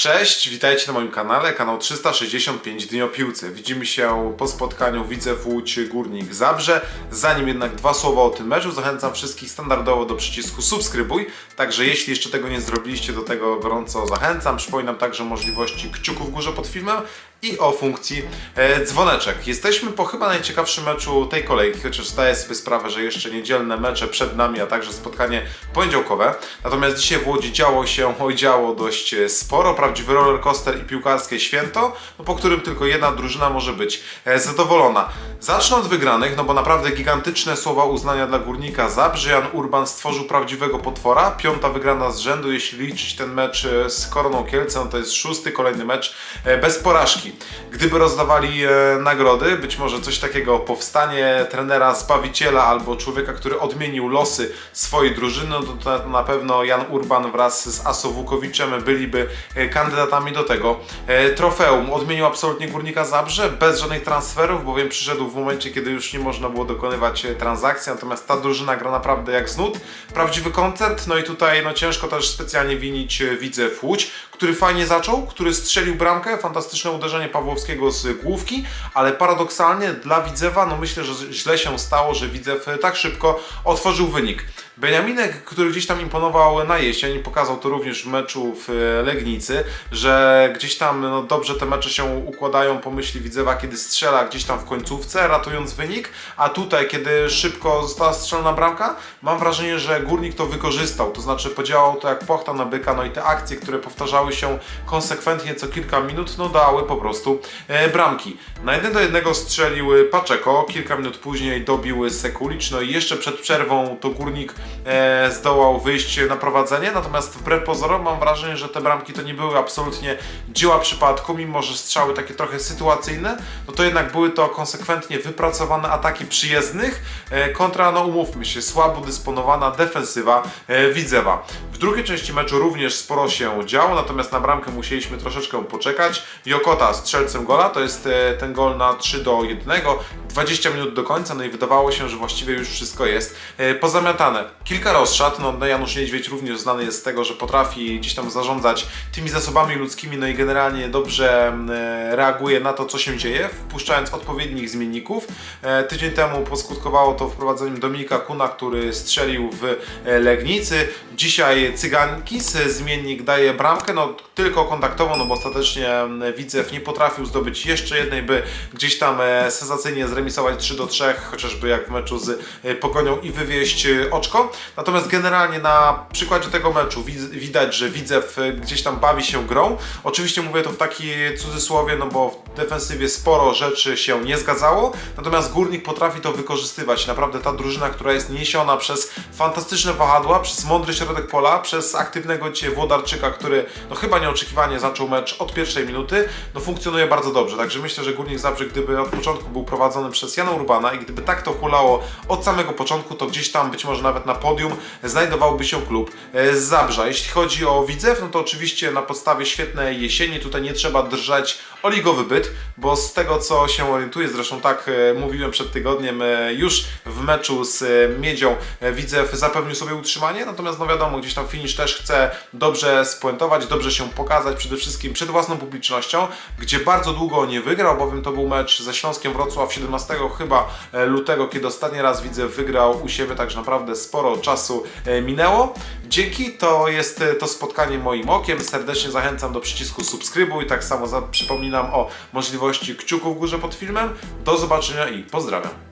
Cześć, witajcie na moim kanale, kanał 365 Dni o Piłce. Widzimy się po spotkaniu Widzew Łódź Górnik Zabrze. Zanim jednak dwa słowa o tym meczu, zachęcam wszystkich standardowo do przycisku subskrybuj. Także jeśli jeszcze tego nie zrobiliście, do tego gorąco zachęcam. Przypominam także możliwości kciuków w górze pod filmem i o funkcji e, dzwoneczek. Jesteśmy po chyba najciekawszym meczu tej kolejki, chociaż zdaję sobie sprawę, że jeszcze niedzielne mecze przed nami, a także spotkanie poniedziałkowe. Natomiast dzisiaj w Łodzi działo się, oj działo dość e, sporo, prawdziwy roller coaster i piłkarskie święto, no, po którym tylko jedna drużyna może być e, zadowolona. Zacznę od wygranych, no bo naprawdę gigantyczne słowa uznania dla górnika Zabrze. Jan Urban stworzył prawdziwego potwora. Piąta wygrana z rzędu, jeśli liczyć ten mecz e, z Koroną Kielce, no to jest szósty kolejny mecz e, bez porażki. Gdyby rozdawali e, nagrody, być może coś takiego powstanie trenera Zbawiciela albo człowieka, który odmienił losy swojej drużyny, no to na- pewno Jan Urban wraz z Asowukowiczem byliby e, kandydatami do tego e, trofeum. Odmienił absolutnie Górnika Zabrze bez żadnych transferów, bowiem przyszedł w momencie, kiedy już nie można było dokonywać transakcji, natomiast ta drużyna gra naprawdę jak z nut. Prawdziwy koncert, no i tutaj no ciężko też specjalnie winić Widzew Łódź, który fajnie zaczął, który strzelił bramkę, fantastyczne uderzenie Pawłowskiego z główki, ale paradoksalnie dla Widzewa, no myślę, że źle się stało, że Widzew e, tak szybko otworzył wynik. Beniaminek, który gdzieś tam imponował na jesień, pokazał to również w meczu w e, Legnicy, że gdzieś tam no, dobrze te mecze się układają po myśli Widzewa, kiedy strzela gdzieś tam w końcówce, ratując wynik, a tutaj, kiedy szybko została strzelona bramka, mam wrażenie, że Górnik to wykorzystał, to znaczy podziałał to jak pochta na byka, no i te akcje, które powtarzały się konsekwentnie co kilka minut, no dały po prostu e, bramki. Na jeden do jednego strzelił e, Paczeko, kilka minut później dobił Sekulicz, no i jeszcze przed przerwą to Górnik e, zdołał wyjść na prowadzenie, natomiast wbrew pozorom mam wrażenie, że te bramki to nie były absolutnie dzieła przypadku, mimo że strzały takie trochę sytuacyjne, no to jednak były to konsekwentnie wypracowane ataki przyjezdnych e, kontra, no umówmy się, słabo dysponowana defensywa e, Widzewa. W drugiej części meczu również sporo się działo, natomiast na bramkę musieliśmy troszeczkę poczekać. Jokota strzelcem gola, to jest e, ten gol na 3 do 1, 20 minut do końca, no i wydawało się, że właściwie już wszystko jest e, pozamiatane. Kilka rozszat, no Janusz Niedźwiedź również znany jest z tego, że potrafi gdzieś tam zarządzać tymi zasobami ludzkimi, no i generalnie dobrze mm, e, reaguje na to, co się dzieje, wpuszczając odpowiednich zmienników. E, Tydzień temu poskutkowało to wprowadzeniem Dominika Kuna, który strzelił w e, Legnicy. Dzisiaj Cygankis, zmiennik daje bramkę, no tylko kontaktowo, no bo ostatecznie mm, Widzew nie potrafił zdobyć jeszcze jednej, by gdzieś tam sensacyjnie zremisować 3 do 3, chociażby jak w meczu z Pogonią i wywieźć oczko. Natomiast generalnie na przykładzie tego meczu wi- widać, że Widzew gdzieś tam bawi się grą. Oczywiście mówię to w takiej cudzysłowie, no bo w defensywie sporo rzeczy się nie zgadzało, natomiast Górnik potrafi to wykorzystywać. Naprawdę ta drużyna, która jest niesiona przez fantastyczne wahadła, przez mądry środek pola, przez aktywnego dzisiaj Włodarczyka, który no chyba nieoczekiwanie zaczął mecz od pierwszej minuty, no funkcjonuje bardzo dobrze. Także myślę, że Górnik Zabrze, gdyby od początku był prowadzony przez Jana Urbana i gdyby tak to hulało od samego początku, to gdzieś tam być może nawet na podium znajdowałby się klub e, z Zabrza. Jeśli chodzi o Widzew, no to oczywiście na podstawie świetnej jesieni tutaj nie trzeba drżeć o ligowy byt, bo z tego co się orientuję, zresztą tak e, mówiłem przed tygodniem, e, już w meczu z Miedzią Widzew zapewnił sobie utrzymanie, natomiast no wiadomo, gdzieś tam finish też chce dobrze spuentować, dobrze się pokazać, przede wszystkim przed własną publicznością, gdzie bardzo długo nie wygrał, bowiem to był mecz ze Śląskiem Wrocław 17 chyba lutego, kiedy ostatni raz Widzew wygrał u siebie, także naprawdę sporo czasu e, minęło. Dzięki, to jest e, to spotkanie moim okiem. Serdecznie zachęcam do przycisku subskrybuj. Tak samo przypominam o możliwości kciuków w górze pod filmem. Do zobaczenia i pozdrawiam.